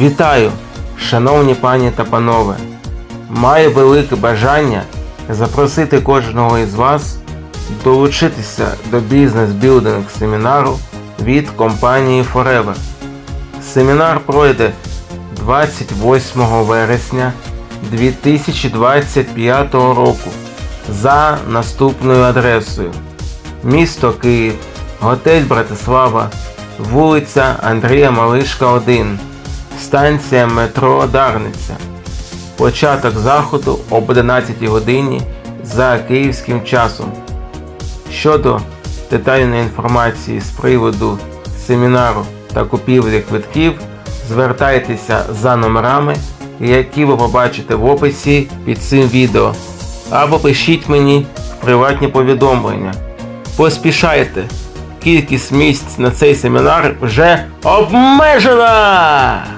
Вітаю, шановні пані та панове! Маю велике бажання запросити кожного із вас долучитися до бізнес-білдинг семінару від компанії Forever. Семінар пройде 28 вересня 2025 року за наступною адресою: місто Київ, готель Братислава, вулиця Андрія Малишка 1, станція метро Дарниця. Початок заходу об 11 годині за київським часом. Щодо детальної інформації з приводу семінару та купівлі квитків, звертайтеся за номерами, які ви побачите в описі під цим відео, або пишіть мені в приватні повідомлення. Поспішайте! Кількість місць на цей семінар вже обмежена!